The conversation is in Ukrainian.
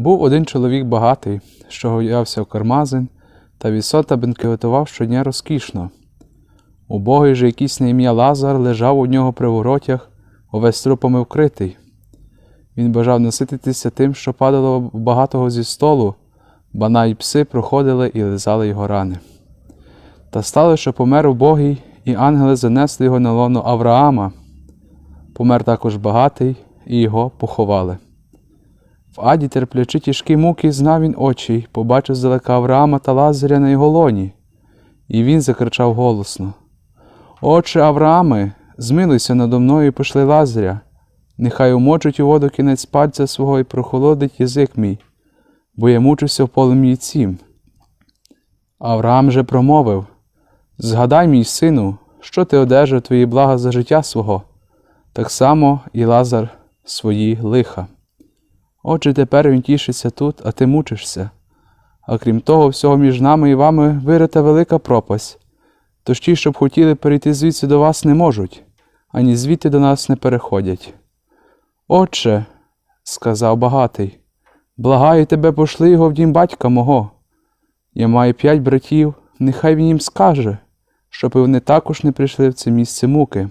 Був один чоловік багатий, що гоявся в кармазин, та вісота бенкетував щодня розкішно. Убогий же якийсь на ім'я Лазар лежав у нього при воротях, увесь трупами вкритий. Він бажав насититися тим, що падало багатого зі столу, ба навіть пси проходили і лизали його рани. Та стало, що помер убогий, і ангели занесли його на лоно Авраама. Помер також багатий, і його поховали. Аді, терплячи тяжкі муки, знав він очі, й побачив здалека Авраама та Лазаря на його лоні. І він закричав голосно: Отче Аврааме, змилуйся надо мною і пошли Лазаря, нехай умочить у воду кінець пальця свого і прохолодить язик мій, бо я мучуся в полум'ї цім. Авраам же промовив: Згадай, мій сину, що ти одержав твої блага за життя свого, так само і Лазар свої лиха. Отже, тепер він тішиться тут, а ти мучишся. А крім того, всього між нами і вами вирита велика пропасть. Тож ті, щоб хотіли перейти звідси до вас, не можуть, ані звідти до нас не переходять. Отче, сказав багатий, благаю тебе, пошли його в дім батька мого. Я маю п'ять братів, нехай він їм скаже, щоб вони також не прийшли в це місце муки.